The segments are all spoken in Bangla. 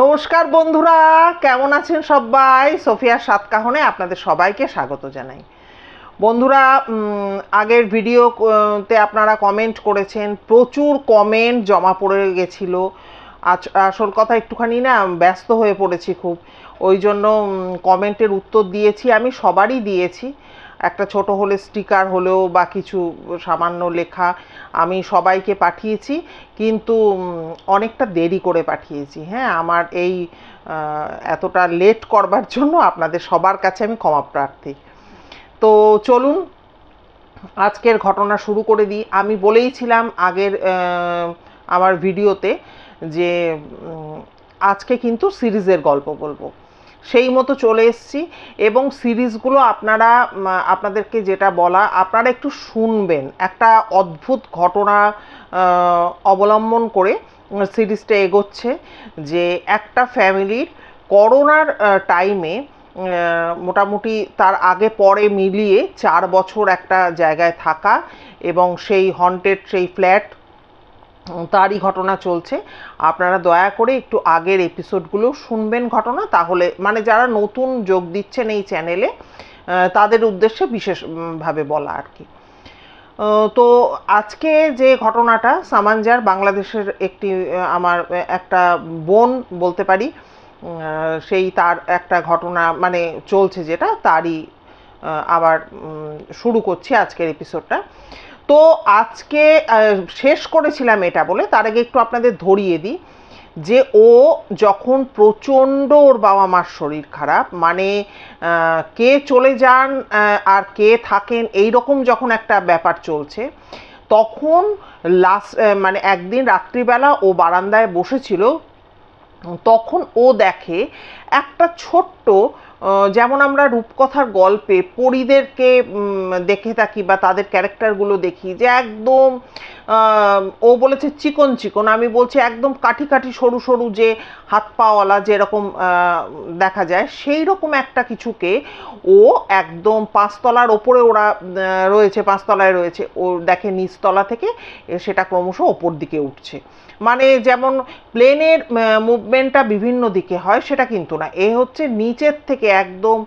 নমস্কার বন্ধুরা, কেমন আছেন সবাই? সোফিয়ার সাতকাহনে আপনাদের সবাইকে স্বাগত জানাই। বন্ধুরা আগের ভিডিওতে আপনারা কমেন্ট করেছেন, প্রচুর কমেন্ট জমা পড়ে গেছিল। আসল কথা একটুখানি না, ব্যস্ত হয়ে পড়েছি খুব। ওই জন্য কমেন্টের উত্তর দিয়েছি, আমি সবারই দিয়েছি। একটা ছোট হলে স্টিকার হলেও বা কিছু সামান্য লেখা আমি সবাইকে পাঠিয়েছি, কিন্তু অনেকটা দেরি করে পাঠিয়েছি। হ্যাঁ আমার এই এতটা লেট করবার জন্য আপনাদের সবার কাছে আমি ক্ষমা প্রার্থী। তো চলুন, আজকের ঘটনা শুরু করে দিই। আমি বলেইছিলাম আগের আমার ভিডিওতে যে আজকে কিন্তু সিরিজের গল্প বলব। সেই মতো চলে এসেছি এবং সিরিজগুলো আপনারা আপনাদেরকে যেটা বলা, আপনারা একটু শুনবেন। একটা অদ্ভুত ঘটনা অবলম্বন করে সিরিজটা এগোচ্ছে যে একটা ফ্যামিলির করোনার টাইমে মোটামুটি তার আগে পরে মিলিয়ে চার বছর একটা জায়গায় থাকা এবং সেই হন্টেড সেই ফ্ল্যাট তারই ঘটনা চলছে। আপনারা দয়া করে একটু আগের এপিসোডগুলো শুনবেন ঘটনা, তাহলে মানে যারা নতুন যোগ দিচ্ছেন এই চ্যানেলে তাদের উদ্দেশ্যে বিশেষভাবে বলা আর কি। তো আজকে যে ঘটনাটা সামানজার বাংলাদেশের একটি আমার একটা বোন বলতে পারি সেই তার একটা ঘটনা মানে চলছে যেটা, তারই আবার শুরু করছি আজকের এপিসোডটা তো আজকে শেষ করেছিলাম এটা বলে, তার আগে একটু আপনাদের ধরিয়ে দিই যে ও যখন প্রচণ্ড ওর বাবা মার শরীর খারাপ মানে কে চলে যান আর কে থাকেন, এই রকম যখন একটা ব্যাপার চলছে, তখন লাস্ট মানে একদিন রাত্রিবেলা ও বারান্দায় বসেছিল, তখন ও দেখে একটা ছোট্ট যেমন আমরা রূপকথার গল্পে পরীদেরকে দেখে থাকি বা তাদের ক্যারেক্টারগুলো দেখি যে একদম ও বলেছে চিকন চিকন, আমি বলছি একদম কাঠি কাঠি সরু সরু যে হাত পাওয়ালা যেরকম দেখা যায় সেই রকম একটা কিছুকে ও একদম পাঁচতলার ওপরে ওরা রয়েছে, পাঁচতলায় রয়েছে। ও দেখে নিচতলা থেকে সেটা ক্রমশ ওপর দিকে উঠছে। মানে যেমন প্লেনের মুভমেন্টটা বিভিন্ন দিকে হয়, সেটা কিন্তু না। এ হচ্ছে নিচের থেকে একদম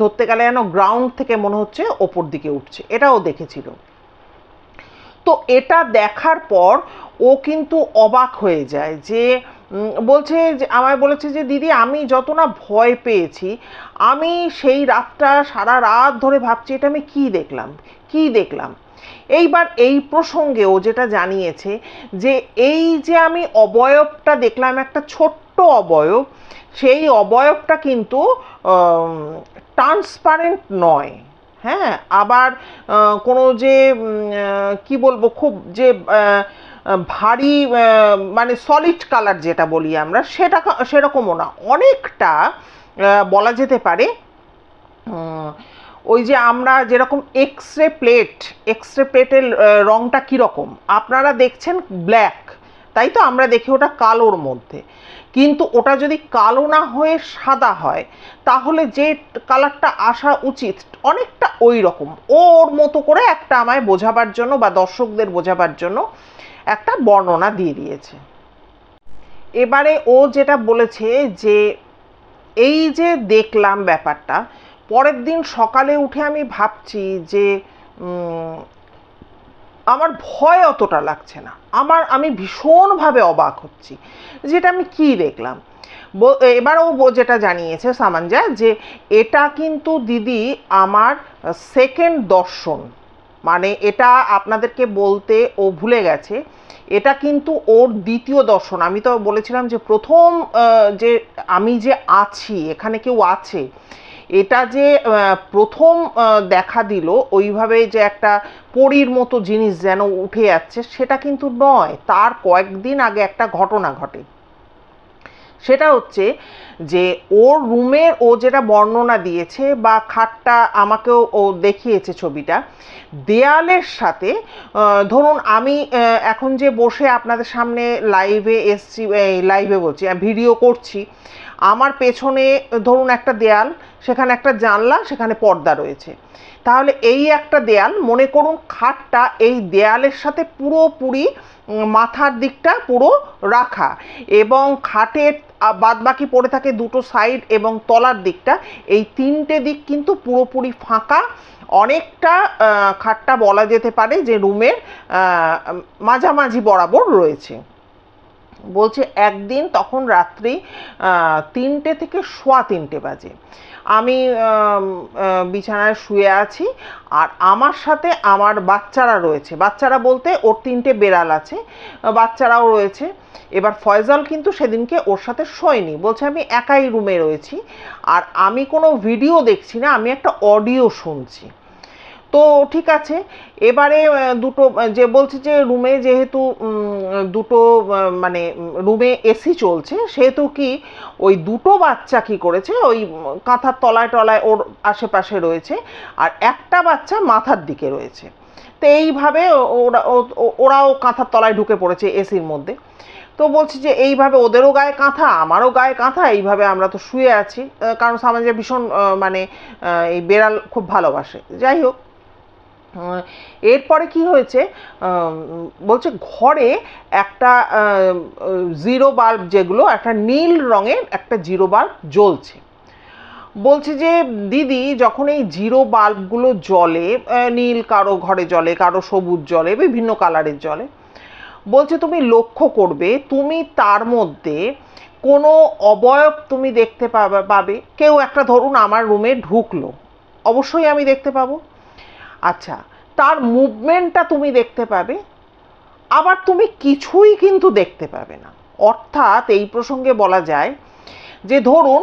ধরতে গেলে যেন গ্রাউন্ড থেকে মনে হচ্ছে ওপর দিকে উঠছে। এটাও দেখেছিল। তো এটা দেখার পর ও কিন্তু অবাক হয়ে যায় যে বলছে যে, আমায় বলেছে যে, দিদি, আমি যত না ভয় পেয়েছি, আমি সেই রাতটা সারা রাত ধরে ভাবছি, এটা আমি কি দেখলাম কি দেখলাম? এইবার এই প্রসঙ্গে ও যেটা জানিয়েছে যে, এই যে আমি অবয়বটা দেখলাম, একটা ছোট্ট অবয়ব, সেই অবয়বটা কিন্তু ট্রান্সপারেন্ট নয়। হ্যাঁ আবার কোনো যে কি বলব, খুব যে ভারী মানে সলিড কালার যেটা বলি আমরা, সেটা সেরকমও না। অনেকটা বলা যেতে পারে ওই যে আমরা যেরকম X ray plate X ray প্লেটের রঙটা কীরকম? আপনারা দেখছেন ব্ল্যাক তাই তো? আমরা দেখি ওটা কালোর মধ্যে। কিন্তু ওটা যদি কালো না হয়ে সাদা হয়, তাহলে যে কালারটা আসা উচিত অনেকটা ওই রকম। ওর মতো করে একটা আমায় বোঝাবার জন্য বা দর্শকদের বোঝাবার জন্য একটা বর্ণনা দিয়ে দিয়েছে। এবারে ও যেটা বলেছে যে, এই যে দেখলাম ব্যাপারটা, পরের দিন সকালে উঠে আমি ভাবছি যে আমার ভয় অতটা লাগছে না। আমার, আমি ভীষণভাবে অবাক হচ্ছি। যেটা আমি কি দেখলাম? এবারও ও যেটা জানিয়েছে সামাঞ্জা যে এটা কিন্তু দিদি আমার সেকেন্ড দর্শন। মানে এটা আপনাদেরকে বলতে ও ভুলে গেছে, এটা কিন্তু ওর দ্বিতীয় দর্শন। আমি তো বলেছিলাম যে প্রথম যে আমি যে আছি, এখানে কেউ আছে এটা যে প্রথম দেখা দিল, ওইভাবে যে একটা পরীর মতো জিনিস যেন উঠে যাচ্ছে, সেটা কিন্তু নয়। তার কয়েকদিন আগে একটা ঘটনা ঘটে। সেটা হচ্ছে যে, ওর রুমের, ও যেটা বর্ণনা দিয়েছে বা খাটটা আমাকেও ও দেখিয়েছে ছবিটা, দেয়ালের সাথে ধরুন আমি এখন যে বসে আপনাদের সামনে লাইভে এসছি লাইভে বলছি, ভিডিও করছি আমার পেছনে, ধরুন একটা দেয়াল, সেখানে একটা জানলা, সেখানে পর্দা রয়েছে। তাহলে এই একটা দেয়াল, মনে করুন খাটটা এই দেয়ালের সাথে পুরোপুরি মাথার দিকটা পুরো রাখা এবং খাটের বাদ বাকি পড়ে থাকে দুটো সাইড এবং তলার দিকটা। এই তিনটে দিক কিন্তু পুরোপুরি ফাঁকা। অনেকটা খাটটা বলা যেতে পারে যে রুমের মাঝামাঝি বরাবর রয়েছে। বলছে একদিন, তখন রাত্রি তিনটে থেকে সোয়া তিনটে বাজে। আমি বিছানায় শুয়ে আছি আর আমার সাথে আমার বাচ্চারা রয়েছে। বাচ্চারা বলতে ওর তিনটে বেড়াল আছে বাচ্চারাও রয়েছে। এবার ফয়জাল কিন্তু সেদিনকে ওর সাথে শোয়নি। বলছে আমি একাই রুমে রয়েছি আর আমি কোনো ভিডিও দেখছি না, আমি একটা অডিও শুনছি। তো ঠিক আছে। এবারে দুটো যে বলছে যে রুমে যেহেতু দুটো মানে রুমে এসি চলছে, সেহেতু কি ওই দুটো বাচ্চা কি করেছে? ওই কাঁথার তলায় টলায় ওর আশেপাশে রয়েছে আর একটা বাচ্চা মাথার দিকে রয়েছে। তো এইভাবে ওরা ওরাও কাঁথার তলায় ঢুকে পড়েছে এসির মধ্যে। তো বলছি যে এইভাবে ওদেরও গায়ে কাঁথা, আমারও গায়ে কাঁথা, এইভাবে আমরা তো শুয়ে আছি। কারণ সামাজে ভীষণ মানে এই বেড়াল খুব ভালোবাসে। যাই হোক এরপরে কি হয়েছে? বলছে ঘরে একটা জিরো বাল্ব যেগুলো, একটা নীল রঙের একটা জিরো বাল্ব জ্বলছে। বলছে যে, দিদি, যখন এই জিরো বাল্বগুলো জ্বলে নীল কারও ঘরে জ্বলে, কারও সবুজ জ্বলে, বিভিন্ন কালারের জ্বলে, বলছে তুমি লক্ষ্য করবে, তুমি তার মধ্যে কোনো অবয়ব তুমি দেখতে পাবে পাবে। কেউ একটা, ধরুন, আমার রুমে ঢুকলো, অবশ্যই আমি দেখতে পাবো। আচ্ছা তার মুভমেন্টটা তুমি দেখতে পাবে, আবার তুমি কিছুই কিন্তু দেখতে পাবে না। অর্থাৎ এই প্রসঙ্গে বলা যায় যে, ধরুন,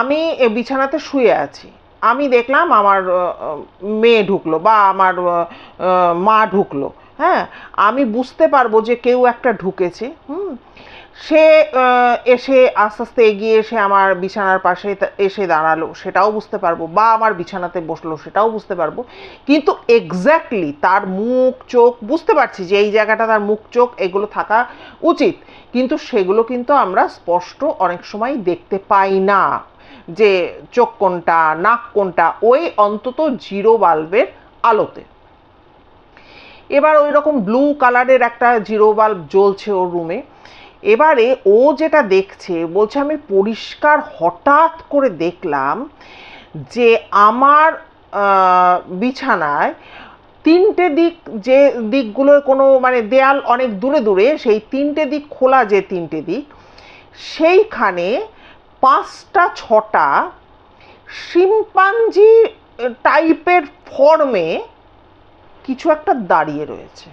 আমি বিছানাতে শুয়ে আছি, আমি দেখলাম আমার মেয়ে ঢুকলো বা আমার মা ঢুকলো হ্যাঁ? আমি বুঝতে পারব যে কেউ একটা ঢুকেছে, হুম? সে এসে আস্তে আস্তে এগিয়ে এসে আমার বিছানার পাশে এসে দাঁড়াল, সেটাও বুঝতে পারব। বা আমার বিছানাতে বসল, সেটাও বুঝতে পারব। কিন্তু এক্স্যাক্টলি তার মুখ, চোখ, বুঝতে পারছি যে এই জায়গাটা তার মুখ, চোখ, এগুলো থাকা উচিত। কিন্তু সেগুলো কিন্তু আমরা স্পষ্ট অনেক সময় দেখতে পাই না। যে চোখ কোনটা, নাক কোনটা, ওই অন্তত জিরো বাল্বের আলোতে। এবার ওই রকম ব্লু কালারের একটা জিরো বাল্ব জ্বলছে ওর রুমে এবারে ও যেটা দেখছে, বলছে আমি পরিষ্কার হঠাৎ করে দেখলাম যে আমার বিছানায় তিনটে দিক যে দিকগুলোর কোনো মানে দেয়াল অনেক দূরে দূরে, সেই তিনটে দিক খোলা যে তিনটে দিক, সেইখানে পাঁচটা ছটা শিম্পাঞ্জি টাইপের ফর্মে কিছু একটা দাঁড়িয়ে রয়েছে।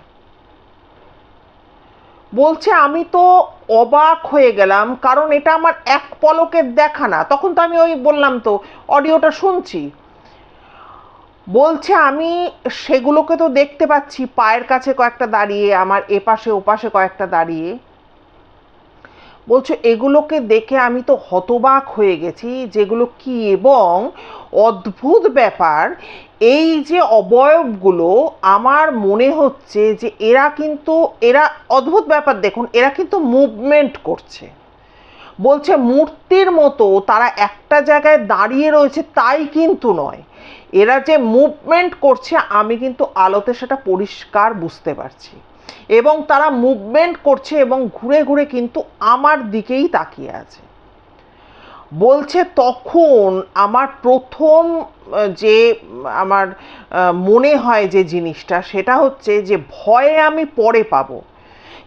বলছে, আমি তো অবাক হয়ে গেলাম, কারণ এটা আমার এক পলকের দেখা না। তখন তো আমি ওই বললাম তো, অডিওটা শুনছি। বলছে, আমি সেগুলোকে তো দেখতে পাচ্ছি, পায়ের কাছে কয়েকটা দাঁড়িয়ে, আমার এপাশে ওপাশে কয়েকটা দাঁড়িয়ে। বলছে, এগুলোকে দেখে আমি তো হতবাক হয়ে গেছি, যেগুলো কি এবং অদ্ভুত ব্যাপার এই যে অবয়বগুলো, আমার মনে হচ্ছে যে এরা কিন্তু, এরা অদ্ভুত ব্যাপার দেখুন, এরা কিন্তু মুভমেন্ট করছে। বলছে মূর্তির মতো তারা একটা জায়গায় দাঁড়িয়ে রয়েছে তাই কিন্তু নয়। এরা যে মুভমেন্ট করছে, আমি কিন্তু আলোতে সেটা পরিষ্কার বুঝতে পারছি। এবং তারা মুভমেন্ট করছে এবং ঘুরে ঘুরে কিন্তু আমার দিকেই তাকিয়ে আছে। বলছে তখন আমার প্রথম যে, আমার মনে হয় যে জিনিসটা, সেটা হচ্ছে যে ভয়ে আমি পরে পাবো।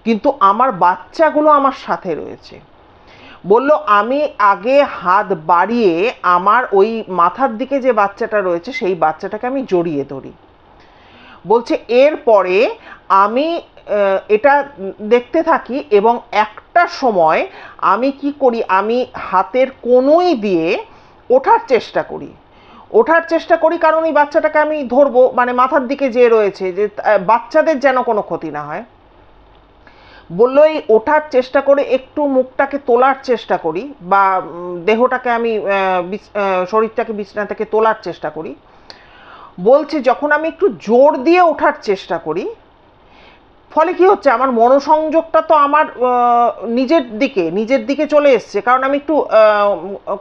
কিন্তু আমার বাচ্চাগুলো আমার সাথে রয়েছে। বলল, আমি আগে হাত বাড়িয়ে আমার ওই মাথার দিকে যে বাচ্চাটা রয়েছে, সেই বাচ্চাটাকে আমি জড়িয়ে ধরি। বলছে, এরপরে আমি এটা দেখতে থাকি এবং একটা সময় আমি কি করি, আমি হাতের কোনোই দিয়ে ওঠার চেষ্টা করি। ওঠার চেষ্টা করি কারণ এই বাচ্চাটাকে আমি ধরবো মানে মাথার দিকে যে রয়েছে, যে বাচ্চাদের যেন কোনো ক্ষতি না হয়। বলল এই ওঠার চেষ্টা করে, একটু মুখটাকে তোলার চেষ্টা করি বা দেহটাকে আমি শরীরটাকে বিছানা থেকে তোলার চেষ্টা করি। বলছে যখন আমি একটু জোর দিয়ে ওঠার চেষ্টা করি ফলে কি হচ্ছে? আমার মনোসংযোগটা তো আমার নিজের দিকে নিজের দিকে চলে এসছে। কারণ আমি একটু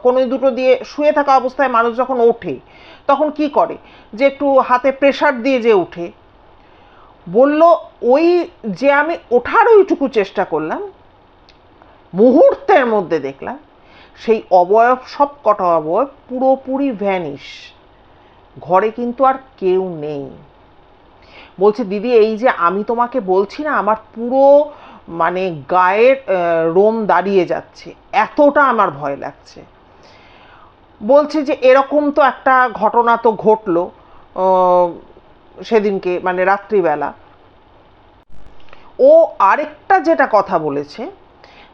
কোনো দুটো দিয়ে শুয়ে থাকা অবস্থায় মানুষ যখন ওঠে, তখন কি করে? যে একটু হাতে প্রেশার দিয়ে যে উঠে বলল, ওই যে আমি ওঠার ওইটুকু চেষ্টা করলাম, মুহূর্তের মধ্যে দেখলাম, সেই অবয়ব, সব কটা অবয়ব পুরোপুরি ভ্যানিশ ঘরে কিন্তু আর কেউ নেই। বলছে, দিদি, এই যে আমি তোমাকে বলছি না, আমার পুরো মানে গায়ের রোম দাঁড়িয়ে যাচ্ছে। এতটা আমার ভয় লাগছে। বলছে যে, এরকম তো একটা ঘটনা তো ঘটলো সেদিনকে মানে রাত্রিবেলা। ও আরেকটা যেটা কথা বলেছে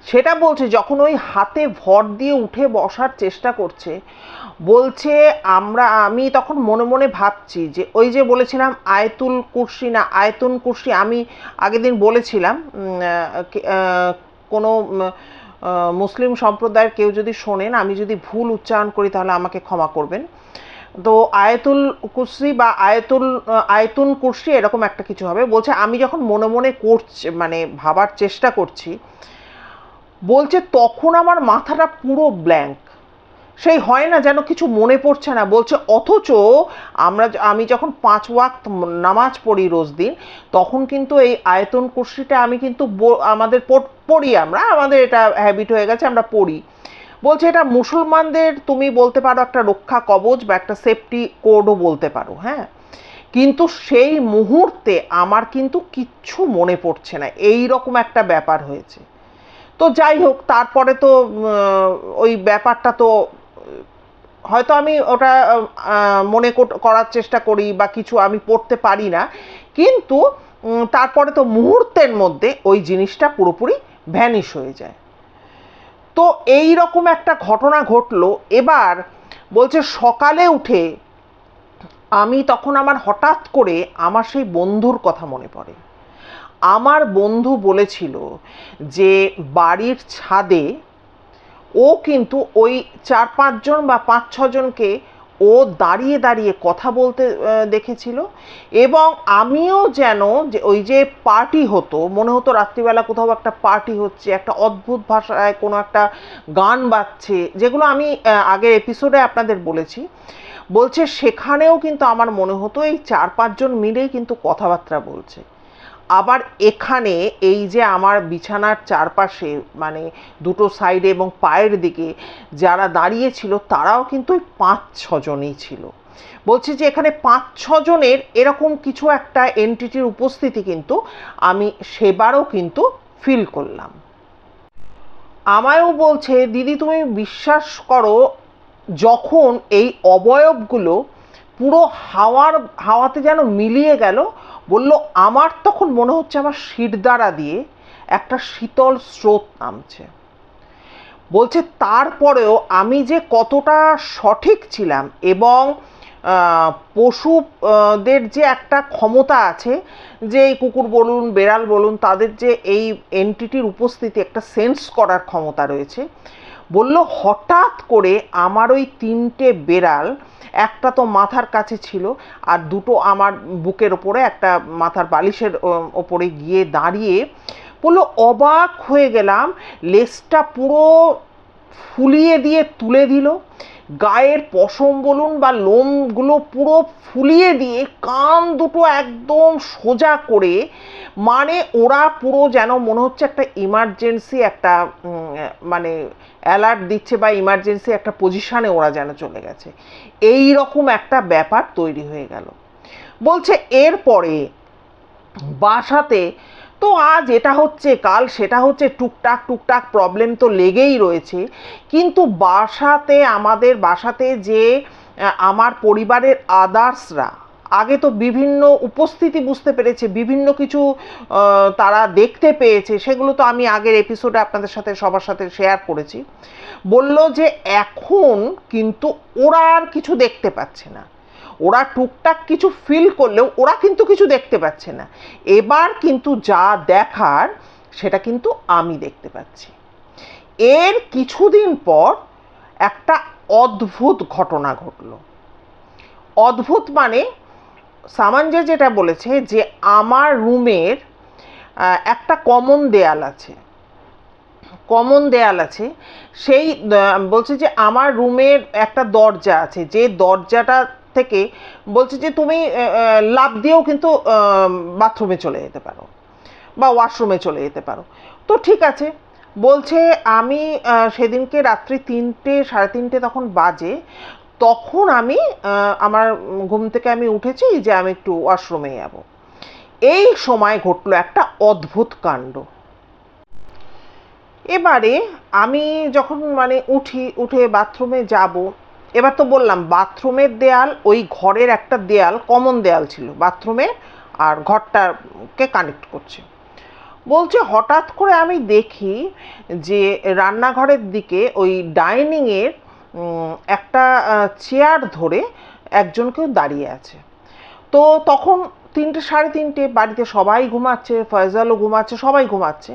সেটা বলছে, যখন ওই হাতে ভর দিয়ে উঠে বসার চেষ্টা করছে, বলছে, আমরা, আমি তখন মনে মনে ভাবছি যে, ওই যে বলেছিলাম, আয়তুল কুর্সি না, আয়তুন কুর্সি, আমি আগের দিন বলেছিলাম কোনো মুসলিম সম্প্রদায়ের কেউ যদি শোনেন, আমি যদি ভুল উচ্চারণ করি, তাহলে আমাকে ক্ষমা করবেন। তো আয়তুল কুরসি বা আয়তুল আয়তুন কুরসি এরকম একটা কিছু হবে। বলছে, আমি যখন মনে মনে করছি মানে ভাবার চেষ্টা করছি বলছে, তখন আমার মাথাটা পুরো ব্ল্যাঙ্ক সেই হয় না যেন কিছু মনে পড়ছে না। বলছে, অথচ আমরা আমি যখন পাঁচ ওয়াক্ত নামাজ পড়ি রোজ দিন, তখন কিন্তু এই আয়তন কুর্সিটা আমি কিন্তু আমাদের পড়ি আমরা। আমাদের এটা হ্যাবিট হয়ে গেছে, আমরা পড়ি। বলছে, এটা মুসলমানদের, তুমি বলতে পারো একটা রক্ষা কবচ বা একটা সেফটি কোডও বলতে পারো হ্যাঁ? কিন্তু সেই মুহূর্তে আমার কিন্তু কিচ্ছু মনে পড়ছে না। এই রকম একটা ব্যাপার হয়েছে। তো যাই হোক, তারপরে তো ওই ব্যাপারটা তো, হয়তো আমি ওটা মনে করার চেষ্টা করি বা কিছু আমি পড়তে পারি না। কিন্তু তারপরে তো মুহূর্তের মধ্যে ওই জিনিসটা পুরোপুরি ভ্যানিশ হয়ে যায়। তো এই রকম একটা ঘটনা ঘটলো। এবার বলছে, সকালে উঠে আমি তখন আমার হঠাৎ করে আমার সেই বন্ধুর কথা মনে পড়ে। আমার বন্ধু বলেছিল যে বাড়ির ছাদে ও কিন্তু ওই চার পাঁচজন বা পাঁচ ছজনকে ও দাঁড়িয়ে দাঁড়িয়ে কথা বলতে দেখেছিল। এবং আমিও যেন যে ওই যে পার্টি হতো, মনে হতো রাত্রিবেলা কোথাও একটা পার্টি হচ্ছে, একটা অদ্ভুত ভাষায় কোনো একটা গান বাজছে, যেগুলো আমি আগের এপিসোডে আপনাদের বলেছি। বলছে, সেখানেও কিন্তু আমার মনে হতো এই চার পাঁচজন মিলেই কিন্তু কথাবার্তা বলছে। আবার এখানে এই যে আমার বিছানার চারপাশে মানে দুটো সাইডে এবং পায়ের দিকে যারা দাঁড়িয়ে ছিল, তারাও কিন্তু ওই পাঁচ ছজনই ছিল। বলছি যে এখানে পাঁচ ছজনের এরকম কিছু একটা এন্টিটির উপস্থিতি কিন্তু আমি সেবারও কিন্তু ফিল করলাম। আমায়ও বলছে, দিদি, তুমি বিশ্বাস করো, যখন এই অবয়বগুলো পুরো হাওয়ার, হাওয়াতে যেন মিলিয়ে গেল বলল, আমার তখন মনে হচ্ছে আমার শিরদাঁড়া দিয়ে একটা শীতল স্রোত নামছে। বলছে, তারপরেও আমি যে কতটা সঠিক ছিলাম এবং পশুদের যে একটা ক্ষমতা আছে, যে এই কুকুর বলুন, বেড়াল বলুন, তাদের যে এই এন্টিটির উপস্থিতি, একটা সেন্স করার ক্ষমতা রয়েছে, বলল, হঠাৎ করে আমার ওই তিনটে বেড়াল একটা তো মাথার কাছে ছিল আর দুটো আমার বুকের ওপরে, একটা মাথার বালিশের ওপরে গিয়ে দাঁড়িয়ে বলল, অবাক হয়ে গেলাম, লেজটা পুরো ফুলিয়ে দিয়ে তুলে দিল। গায়ের পশম বলুন বা লোমগুলো পুরো ফুলিয়ে দিয়ে কান দুটো একদম সোজা করে মানে ওরা পুরো যেন মনে হচ্ছে একটা ইমার্জেন্সি একটা মানে অ্যালার্ট দিচ্ছে বা ইমার্জেন্সি একটা পজিশানে ওরা যেন চলে গেছে। এই রকম একটা ব্যাপার তৈরি হয়ে গেল। বলছে এরপরে বাসাতে তো আজ এটা হচ্ছে, কাল সেটা হচ্ছে, টুকটাক টুকটাক প্রবলেম তো লেগেই রয়েছে। কিন্তু বাসাতে, আমাদের বাসাতে যে আমার পরিবারের আদার্সরা আগে তো বিভিন্ন উপস্থিতি বুঝতে পেরেছে, বিভিন্ন কিছু তারা দেখতে পেয়েছে, সেগুলো তো আমি আগের এপিসোডে আপনাদের সাথে, সবার সাথে শেয়ার করেছি। বলল যে, এখন কিন্তু ওরা আর কিছু দেখতে পাচ্ছে না। ওরা টুকটাক কিছু ফিল করলেও ওরা কিন্তু কিছু দেখতে পাচ্ছে না। এবার কিন্তু যা দেখার, সেটা কিন্তু আমি দেখতে পাচ্ছি। এর কিছুদিন পর একটা অদ্ভুত ঘটনা ঘটলো। অদ্ভুত মানে সামাঞ্জে যেটা বলেছে যে আমার রুমের একটা কমন দেয়াল আছে। কমন দেয়াল আছে। সেই বলছে যে আমার রুমের একটা দরজা আছে। যে দরজাটা থেকে বলছে যে তুমি লাফ দিয়েও কিন্তু বাথরুমে চলে যেতে পারো বা ওয়াশরুমে চলে যেতে পারো। তো ঠিক আছে, বলছে আমি সেদিনকে রাত্রি তিনটে, সাড়ে তিনটে তখন বাজে, তখন আমি আমার ঘুম থেকে আমি উঠেছি যে আমি একটু ওয়াশরুমে যাব। এই সময় ঘটলো একটা অদ্ভুত কাণ্ড। এবারে আমি যখন মানে উঠি, উঠে বাথরুমে যাব এবার তো বললাম, বাথরুমের দেয়াল, ওই ঘরের একটা দেয়াল কমন দেয়াল ছিল বাথরুমের আর ঘরটাকে কানেক্ট করছে। বলছে, হঠাৎ করে আমি দেখি যে রান্নাঘরের দিকে ওই ডাইনিংয়ের একটা চেয়ার ধরে একজন কেউ দাঁড়িয়ে আছে। তো তখন তিনটে, সাড়ে তিনটে, বাড়িতে সবাই ঘুমাচ্ছে ফয়জালও ঘুমাচ্ছে, সবাই ঘুমাচ্ছে।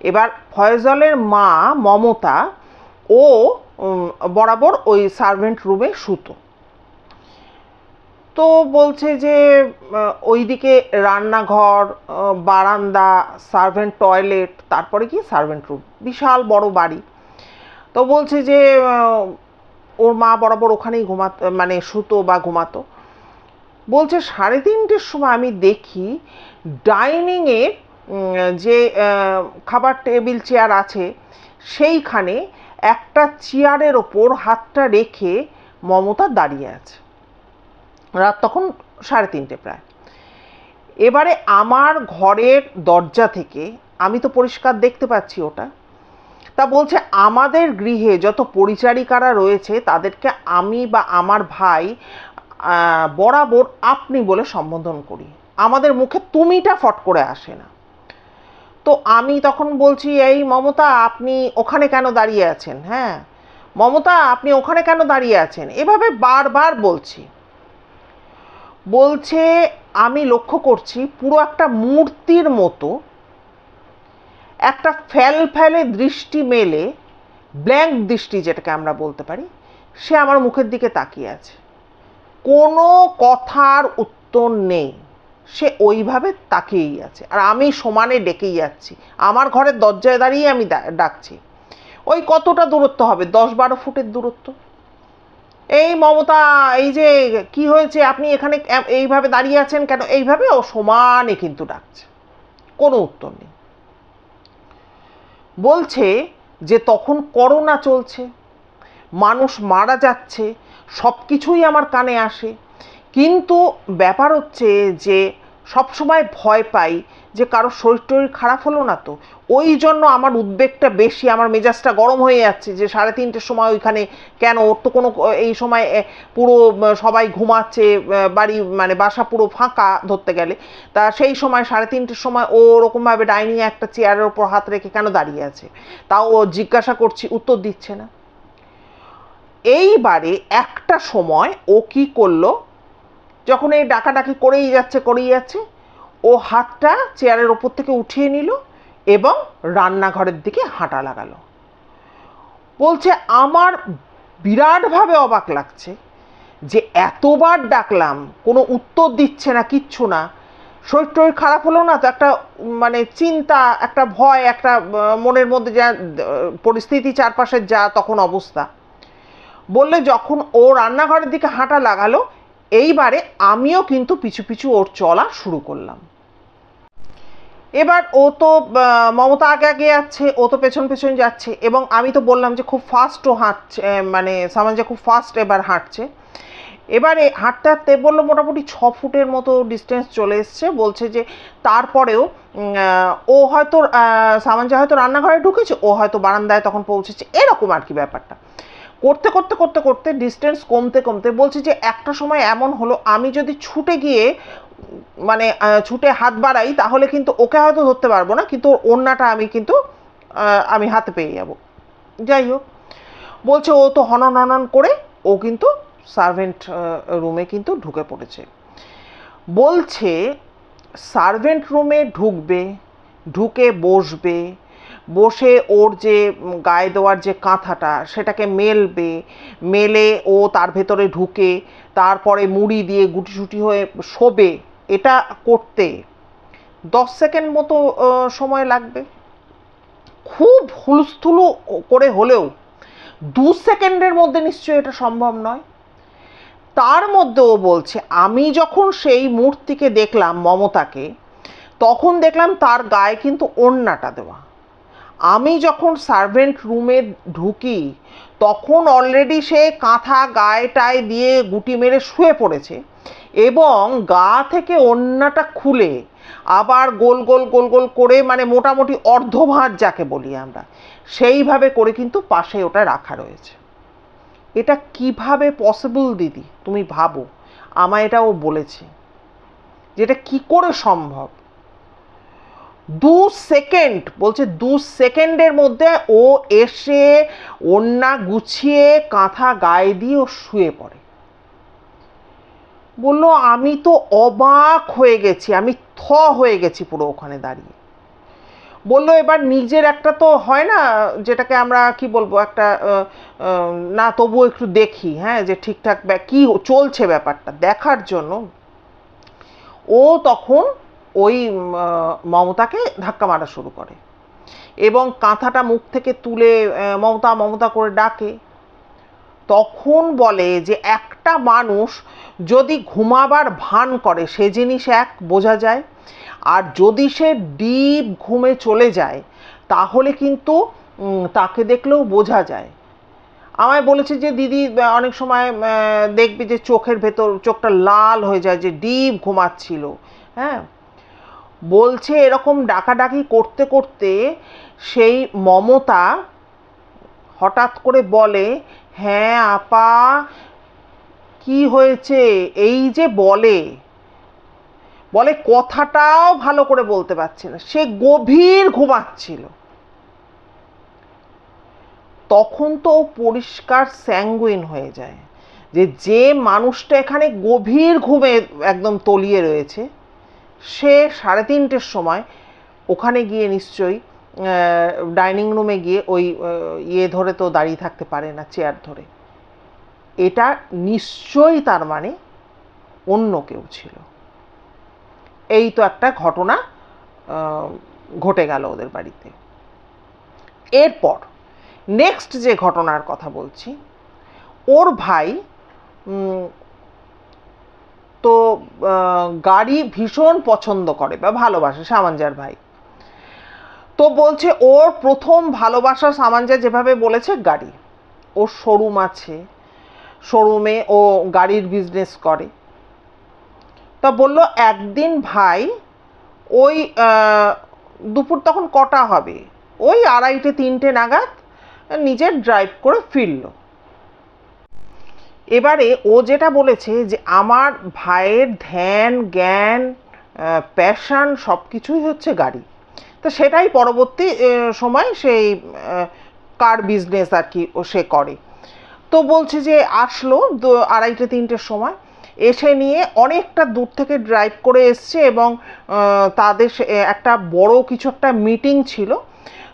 এবার ফয়জলের মা, মমতা, ও বরাবর ওই সার্ভেন্ট রুমে শুতো। তো বলছে যে ওইদিকে রান্নাঘর বারান্দা সার্ভেন্ট টয়লেট তারপরে কি সার্ভেন্ট রুম বিশাল বড় বাড়ি। তো বলছে যে ওর মা বরাবর ওখানেই ঘুমাত মানে শুতো বা ঘুমাতো। বলছে, সাড়ে তিনটের সময় আমি দেখি ডাইনিংয়ে যে খাবার টেবিল চেয়ার আছে, সেইখানে একটা চেয়ারের ওপর হাতটা রেখে মমতা দাঁড়িয়ে আছে। রাত তখন সাড়ে তিনটে প্রায়। এবারে আমার ঘরের দরজা থেকে, আমি তো পরিষ্কার দেখতে পাচ্ছি ওটা, তা বলছে আমাদের গৃহে যত পরিচারিকারা রয়েছে, তাদেরকে আমি বা আমার ভাই বরাবর আপনি বলে সম্বোধন করি। আমাদের মুখে তুমিটা ফট করে আসে না। তো আমি তখন বলছি, এই মমতা, আপনি ওখানে কেন দাঁড়িয়ে আছেন? হ্যাঁ মমতা, আপনি ওখানে কেন দাঁড়িয়ে আছেন? এভাবে বারবার বলছি। বলছে, আমি লক্ষ্য করছি, পুরো একটা মূর্তির মতো একটা ফ্যাল ফ্যালে দৃষ্টি মেলে, ব্ল্যাঙ্ক দৃষ্টি যেটাকে আমরা বলতে পারি, সে আমার মুখের দিকে তাকিয়ে আছে। কোনো কথার উত্তর নেই। সে ওইভাবে তাকিয়েই আছে। আর আমি সমানে ডেকেই যাচ্ছি। আমার ঘরের দরজায় দাঁড়িয়ে আমি ডাকছি। ওই কতটা দূরত্ব হবে? দশ বারো ফুটের দূরত্ব? এই মমতা, এই যে কি হয়েছে? আপনি এখানে এইভাবে দাঁড়িয়ে আছেন কেন? এইভাবে ও সমানে কিন্তু ডাকছে। কোনো উত্তর নেই। বলছে যে তখন করোনা চলছে। মানুষ মারা যাচ্ছে। সব কিছুই আমার কানে আসে। কিন্তু ব্যাপার হচ্ছে যে সবসময় ভয় পাই যে কারও শরীর টরীর খারাপ হলো না তো। ওই জন্য আমার উদ্বেগটা বেশি, আমার মেজাজটা গরম হয়ে যাচ্ছে যে সাড়ে তিনটের সময় ওইখানে কেন? ওর তো কোনো এই সময় পুরো সবাই ঘুমাচ্ছে বাড়ি মানে বাসা পুরো ফাঁকা ধরতে গেলে। তা সেই সময় সাড়ে তিনটের সময় ও ওরকমভাবে ডাইনিংয়ে একটা চেয়ারের ওপর হাত রেখে কেন দাঁড়িয়ে আছে? তাও ও জিজ্ঞাসা করছি, উত্তর দিচ্ছে না। এইবারে একটা সময় ও কি করল? যখন এই ডাকাডাকি করেই যাচ্ছে করেই যাচ্ছে, ও হাতটা চেয়ারের ওপর থেকে উঠিয়ে নিল এবং রান্নাঘরের দিকে হাঁটা লাগালো। বলছে, আমার বিরাটভাবে অবাক লাগছে যে এতবার ডাকলাম, কোনো উত্তর দিচ্ছে না, কিচ্ছু না। শরীর টরীর খারাপ হলো না? তো একটা মানে চিন্তা, একটা ভয়, একটা মনের মধ্যে যা পরিস্থিতি চারপাশের যা, তখন অবস্থা। বললে, যখন ও রান্নাঘরের দিকে হাঁটা লাগালো এইবারে আমিও কিন্তু পিছু পিছু ওর চলা শুরু করলাম। এবার ও তো মমতা আগে আগে যাচ্ছে ও তো পেছন পেছন যাচ্ছে এবং আমি তো বললাম যে খুব ফাস্ট ও হাঁটছে মানে সামাঞ্জা খুব ফাস্ট এবার হাঁটছে। এবারে হাঁটতে হাঁটতে বলল মোটামুটি ছ ফুটের মতো ডিস্টেন্স চলে এসছে বলছে যে তারপরেও ও হয়তো আহ, সামাঞ্জা হয়তো রান্নাঘরে ঢুকেছে ও হয়তো বারান্দায় তখন পৌঁছেছে এরকম আর কি ব্যাপারটা। করতে করতে করতে করতে ডিস্টেন্স কমতে কমতে বলছি যে একটা সময় এমন হলো, আমি যদি ছুটে গিয়ে মানে ছুটে হাত বাড়াই, তাহলে কিন্তু ওকে হয়তো ধরতে পারব না, কিন্তু ওড়নাটা আমি কিন্তু আমি হাতে পেয়ে যাব। যাই হোক, বলছে ও তো হনন হনন করে, ও কিন্তু সার্ভেন্ট রুমে কিন্তু ঢুকে পড়েছে। বলছে সার্ভেন্ট রুমে ঢুকবে, ঢুকে বসবে বসে ওর যে গায়ে দেওয়ার যে কাঁথাটা, সেটাকে মেলবে। মেলে ও তার ভেতরে ঢুকে, তারপরে মুড়ি দিয়ে গুটিসুটি হয়ে শোবে। এটা করতে দশ সেকেন্ড মতো সময় লাগবে। খুব হুলস্থুলু করে হলেও দু সেকেন্ডের মধ্যে নিশ্চয়ই এটা সম্ভব নয়। তার মধ্যে ও বলছে, আমি যখন সেই মূর্তিকে দেখলাম মমতাকে, তখন দেখলাম তার গায়ে কিন্তু ওড়নাটা দেওয়া। আমি যখন সার্ভেন্ট রুমে ঢুকি, তখন অলরেডি সে কাঁথা গায়েটায় দিয়ে গুটি মেরে শুয়ে পড়েছে এবং গা থেকে ওড়নাটা খুলে আবার গোল গোল গোল গোল করে মানে মোটামুটি অর্ধভাঁজ যাকে বলি আমরা, সেইভাবে করে কিন্তু পাশে ওটা রাখা রয়েছে। এটা কীভাবে পসিবল দিদি? তুমি ভাবো। আমায় এটা ও বলেছে যেটা কি করে সম্ভব? দু সেকেন্ড, বলছে দু সেকেন্ডের মধ্যে ও এসে ওন্না গুছিয়ে, কাঁথা গায়ে দিয়ে ও শুয়ে পড়ে। বলল, আমি তো অবাক হয়ে গেছি, আমি থ হয়ে গেছি পুরো ওখানে দাঁড়িয়ে। বলল, এবার নিজের একটা তো হয় না, যেটাকে আমরা কি বলব, একটা না তবুও একটু দেখি হ্যাঁ যে ঠিকঠাক কি চলছে ব্যাপারটা দেখার জন্য। ও তখন ওই মমতাকে ধাক্কা মারা শুরু করে। এবং কাঁথাটা মুখ থেকে তুলে মমতা মমতা করে ডাকে। তখন বলে যে, একটা মানুষ যদি ঘুমাবার ভান করে, সে জিনিস এক, বোঝা যায়। আর যদি সে ডিপ ঘুমে চলে যায়, তাহলে কিন্তু তাকে দেখলেও বোঝা যায়। আমায় বলেছে যে, দিদি অনেক সময় দেখবে যে, চোখের ভেতর, চোখটা লাল হয়ে যায় যে, ডিপ ঘুমাচ্ছিল। হ্যাঁ? বলছে এরকম ডাকাডাকি করতে করতে সেই মমতা হঠাৎ করে বলে হ্যাঁ আপা, কি হয়েছে? এই যে বলে। বলে কথাটাও ভালো করে বলতে পারছে না। সে গভীর ঘুমাচ্ছিল। তখন তো পরিষ্কার স্যাঙ্গুইন হয়ে যায়। যে যে মানুষটা এখানে গভীর ঘুমে একদম তলিয়ে রয়েছে সে সাড়ে তিনটের সময় ওখানে গিয়ে নিশ্চয়ই ডাইনিং রুমে গিয়ে ওই ইয়ে ধরে তো দাঁড়িয়ে থাকতে পারে না, চেয়ার ধরে। এটা নিশ্চয়ই তার মানে অন্য কেউ ছিল। এই তো একটা ঘটনা ঘটে গেল ওদের বাড়িতে। এরপর নেক্সট যে ঘটনার কথা বলছি, ওর ভাই গাড়ি ভীষণ পছন্দ করে বা ভালোবাসে সামাঞ্জার ভাই। তো বলছে, ওর প্রথম ভালোবাসা সামাঞ্জা যেভাবে বলেছে, গাড়ি। ওর শোরুম আছে। শোরুমে ও গাড়ির বিজনেস করে। তা বলল, একদিন ভাই, ওই দুপুর তখন কটা হবে? ওই আড়াইটে, তিনটে নাগাদ নিজের ড্রাইভ করে ফিরলো। এবারে ও যেটা বলেছে যে আমার ভাইয়ের ধ্যান, জ্ঞান প্যাশন সব কিছুই হচ্ছে গাড়ি। তো সেটাই পরবর্তী সময় সেই কার বিজনেস আর কি ও সে করে। তো বলছে যে আসলো আড়াইটে, তিনটের সময়। এসে নিয়ে অনেকটা দূর থেকে ড্রাইভ করে এসছে এবং তাদের একটা বড় কিছু একটা মিটিং ছিল।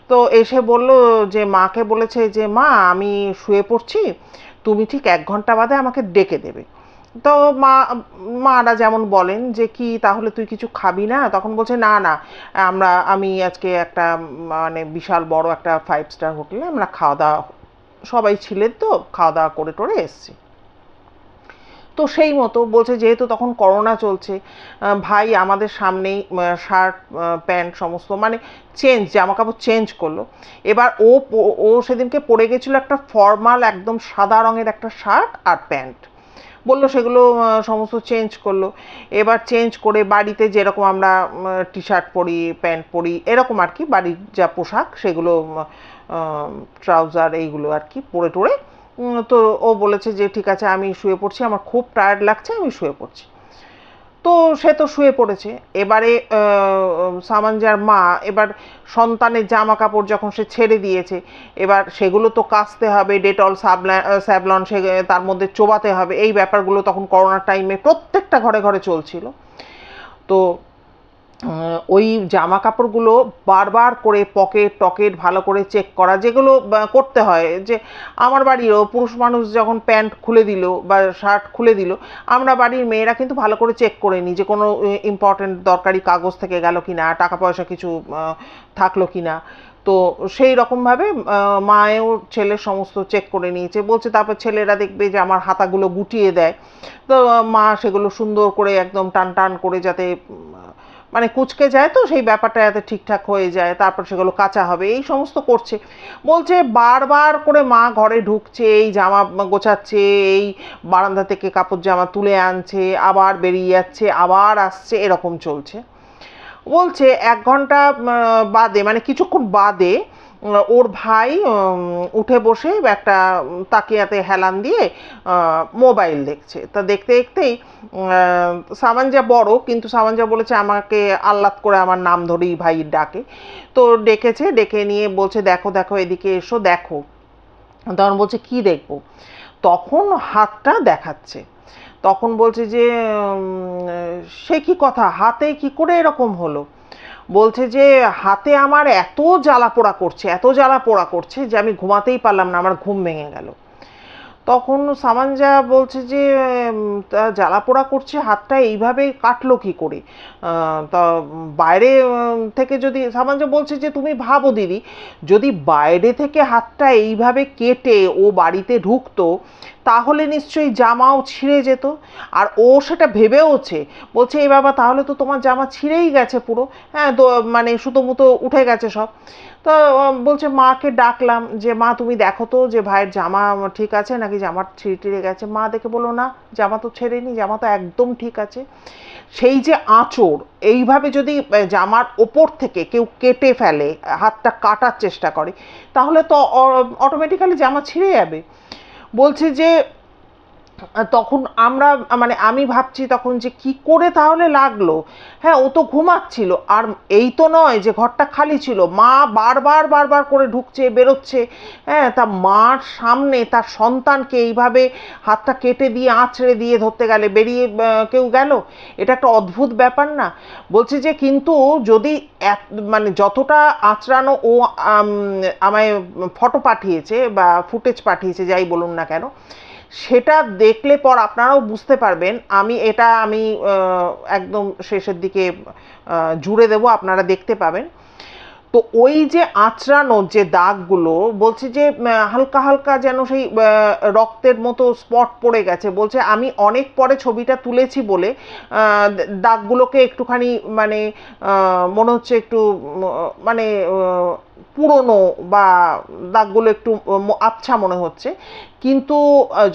তো এসে বলল যে, মাকে বলেছে যে, মা, আমি শুয়ে পড়ছি, তুমি ঠিক এক ঘণ্টা বাদে আমাকে ডেকে দেবে। তো মা, মারা যেমন বলেন যে, কি, তাহলে তুই কিছু খাবি না? তখন বলছে, না না, আমরা, আমি আজকে একটা মানে বিশাল বড় একটা ফাইভ স্টার হোটেলে আমরা খাওয়া দাওয়া, সবাই ছিলেন তো, খাওয়া দাওয়া করে টোরে এসছি। তো সেই মতো বলছে যেহেতু তখন করোনা চলছে ভাই আমাদের সামনেই শার্ট প্যান্ট সমস্ত মানে চেঞ্জ, জামা কাপড় চেঞ্জ করল। এবার ও ও সেদিনকে পরে গেছিল একটা ফর্মাল একদম সাদা রঙের একটা শার্ট আর প্যান্ট। বলল সেগুলো সমস্ত চেঞ্জ করল। এবার চেঞ্জ করে বাড়িতে যেরকম আমরা টি শার্ট পরি, প্যান্ট পরি, এরকম আর কি বাড়ির যা পোশাক সেগুলো ট্রাউজার এইগুলো আর কি পরে টরে তো ও বলেছে যে ঠিক আছে আমি শুয়ে পড়ছি আমার খুব টায়ার্ড লাগছে আমি শুয়ে পড়ছি। তো সে তো শুয়ে পড়েছে। এবারে আহ, সামাঞ্জার মা এবার সন্তানের জামা কাপড় যখন সে ছেড়ে দিয়েছে এবার সেগুলো তো কাচতে হবে ডেটল স্যাবলন সে তার মধ্যে চোবাতে হবে এই ব্যাপারগুলো তখন করোনার টাইমে প্রত্যেকটা ঘরে ঘরে চলছিল। তো ওই জামা কাপড়গুলো বারবার করে পকেট টকেট ভালো করে চেক করা, যেগুলো করতে হয়, যে আমার বাড়িরও পুরুষ মানুষ যখন প্যান্ট খুলে দিল বা শার্ট খুলে দিল, আমরা বাড়ির মেয়েরা কিন্তু ভালো করে চেক করে নিই যে কোনো ইম্পর্টেন্ট দরকারি কাগজ থেকে গেল কি না টাকা পয়সা কিছু থাকল কি না তো সেই রকমভাবে মায়েও ছেলের সমস্ত চেক করে নিয়েছে, বলছে তারপর ছেলেরা দেখবে যে আমার হাতাগুলো গুটিয়ে দেয়। তো মা সেগুলো সুন্দর করে একদম টান টান করে যাতে মানে কুচকে যায় তো, সেই ব্যাপারটা যাতে ঠিকঠাক হয়ে যায়, তারপর সেগুলো কাঁচা হবে, এই সমস্ত করছে। বলছে বারবার করে মা ঘরে ঢুকছে, এই জামা গোছাচ্ছে, এই বারান্দা থেকে কাপড় জামা তুলে আনছে, আবার বেরিয়ে যাচ্ছে, আবার আসছে, এরকম চলছে। বলছে এক ঘণ্টা বাদে মানে কিছুক্ষণ বাদে ওর ভাই উঠে বসে একটা তাকিয়াতে হেলান দিয়ে মোবাইল দেখছে। তা দেখতে দেখতেই উম, সামানজা বড় কিন্তু সামানজা বলেছে আমাকে আহ্লাদ করে আমার নাম ধরেই ভাই ডাকে। তো ডেকেছে ডেকে নিয়ে বলছে দেখো দেখো এদিকে এসো দেখো। তখন বলছে কি দেখব? তখন হাতটা দেখাচ্ছে। তখন বলছে যে সে কি কথা? হাতে কি করে এরকম হলো? বলছে যে, হাতে আমার এত জ্বালা পোড়া করছে, এত জ্বালা পোড়া করছে যে আমি ঘুমাতেই পারলাম না, আমার ঘুম ভেঙে গেল। তখন সামানজা বলছে যে জ্বালা পোড়া করছে, হাতটা এইভাবে কাটলো কি করে? তা বাইরে থেকে যদি সামানজা বলছে যে, তুমি ভাবো দিদি, যদি বাইরে থেকে হাতটা এইভাবে কেটে ও বাড়িতে ঢুকতো তাহলে নিশ্চয়ই জামাও ছিঁড়ে যেত। আর ও সেটা ভেবেওছে, বলছে এই বাবা, তাহলে তো তোমার জামা ছিঁড়েই গেছে পুরো। হ্যাঁ মানে সুতো মুতো উঠে গেছে সব। তো বলছে, মাকে ডাকলাম যে, মা, তুমি দেখো তো যে, ভাইয়ের জামা ঠিক আছে নাকি জামার ছিঁড়ে টিড়ে গেছে? মা দেখে বলো না, জামা তো ছেড়েনি, জামা তো একদম ঠিক আছে। সেই যে আঁচড়, এইভাবে যদি জামার ওপর থেকে কেউ কেটে ফেলে, হাতটা কাটার চেষ্টা করে, তাহলে তো অটোমেটিক্যালি জামা ছিঁড়ে যাবে। বলছে যে আহ, তখন আমরা মানে আমি ভাবছি তখন যে কি করে তাহলে লাগল? হ্যাঁ ও তো ঘুমাচ্ছিল। আর এই তো নয় যে ঘরটা খালি ছিল। মা বারবার বারবার করে ঢুকছে, বেরোচ্ছে। হ্যাঁ তা মার সামনে তার সন্তানকে এইভাবে হাতটা কেটে দিয়ে আঁচড়ে দিয়ে ধরতে গেলে, বেরিয়ে কেউ গেল? এটা একটা অদ্ভুত ব্যাপার না। বলছি যে কিন্তু যদি এত- মানে যতটা আঁচড়ানো ও আমায় ফটো পাঠিয়েছে বা ফুটেজ পাঠিয়েছে, যাই বলুন না কেন সেটা দেখলে পর আপনারাও বুঝতে পারবেন, আমি এটা আমি একদম শেষের দিকে জুড়ে দেব, আপনারা দেখতে পাবেন। তো ওই যে আঁচড়ানোর যে দাগগুলো, বলছে যে হালকা হালকা যেন সেই রক্তের মতো স্পট পড়ে গেছে, বলছে আমি অনেক পরে ছবিটা তুলেছি বলে দাগগুলোকে একটুখানি মানে মনে হচ্ছে একটু মানে পুরনো বা দাগগুলো একটু আবছা মনে হচ্ছে। কিন্তু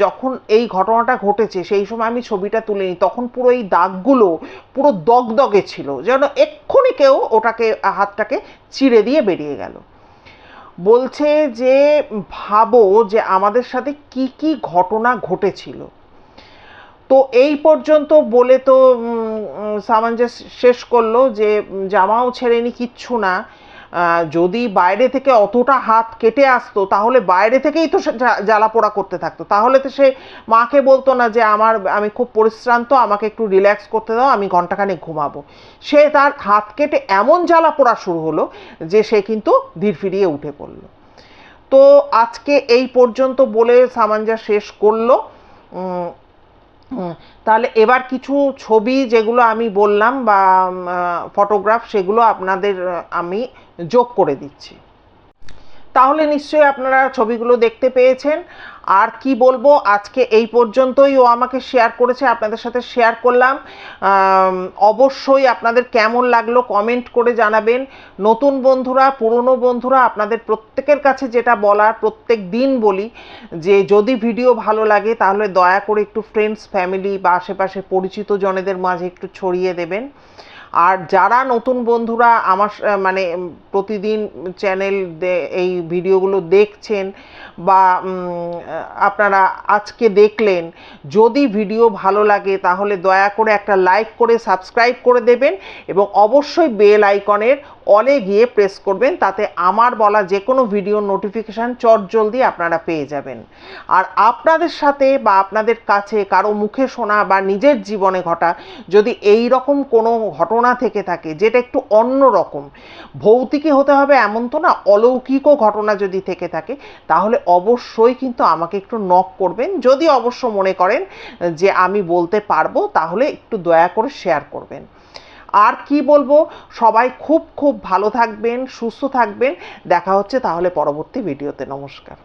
যখন এই ঘটনাটা ঘটেছে, সেই সময় আমি ছবিটা তুলে নিই তখন পুরো এই দাগগুলো পুরো দগদগে ছিল, যেন এক্ষুনি কেউ ওটাকে, হাতটাকে চিড়ে দিয়ে বেরিয়ে গেল। বলছে যে ভাবো যে আমাদের সাথে কি কি ঘটনা ঘটেছিল। তো এই পর্যন্ত বলে তো উম, উম, সামঞ্জস শেষ করল যে জামাও ছেড়েনি কিচ্ছু না। যদি বাইরে থেকে অতটা হাত কেটে আসতো, তাহলে বাইরে থেকেই তো জ্বালা পোড়া করতে থাকতো। তাহলে তো সে মাকে বলতো না যে, আমার, আমি খুব পরিশ্রান্ত, আমাকে একটু রিল্যাক্স করতে দাও, আমি ঘন্টাখানেক ঘুমাবো। সে তার হাত কেটে এমন জ্বালা পোড়া শুরু হলো যে, সে কিন্তু ধীর ফিরিয়ে উঠে পড়ল। তো আজকে এই পর্যন্ত বলে সামাঞ্জা শেষ করল। তাহলে এবার কিছু ছবি যেগুলো আমি বললাম বা ফটোগ্রাফ, সেগুলো আপনাদের, আমি যোগ করে দিচ্ছি। তাহলে নিশ্চয়ই আপনারা ছবিগুলো দেখতে পেয়েছেন। আর কি বলব, আজকে এই পর্যন্তই ও আমাকে শেয়ার করেছে, আপনাদের সাথে শেয়ার করলাম। অবশ্যই আপনাদের কেমন লাগল কমেন্ট করে জানাবেন। নতুন বন্ধুরা, পুরনো বন্ধুরা, আপনাদের প্রত্যেকের কাছে যেটা বলার, প্রত্যেক দিন বলি যে যদি ভিডিও ভালো লাগে, তাহলে দয়া করে একটু ফ্রেন্ডস ফ্যামিলি বা আশেপাশে পরিচিত জনেদের মাঝে একটু ছড়িয়ে দেবেন। আর যারা নতুন বন্ধুরা আমার মানে প্রতিদিন চ্যানেল এই ভিডিওগুলো দেখছেন বা আপনারা আজকে দেখলেন, যদি ভিডিও ভালো লাগে তাহলে দয়া করে একটা লাইক করে সাবস্ক্রাইব করে দেবেন এবং অবশ্যই বেল আইকনের অলে গিয়ে প্রেস করবেন, তাতে আমার বলা যে কোনো ভিডিও নোটিফিকেশান চটজলদি আপনারা পেয়ে যাবেন। আর আপনাদের সাথে বা আপনাদের কাছে কারও মুখে শোনা বা নিজের জীবনে ঘটা যদি এই রকম কোনো ঘটনা ঘটনা থেকে থাকে, যেটা একটু অন্য রকম। ভৌতিকই হতে হবে এমন তো না, অলৌকিকও ঘটনা যদি থেকে থাকে, তাহলে অবশ্যই কিন্তু আমাকে একটু নক করবেন। যদি অবশ্য মনে করেন যে আমি বলতে পারব, তাহলে একটু দয়া করে শেয়ার করবেন। আর কি বলব, সবাই খুব খুব ভালো থাকবেন, সুস্থ থাকবেন। দেখা হচ্ছে তাহলে পরবর্তী ভিডিওতে নমস্কার।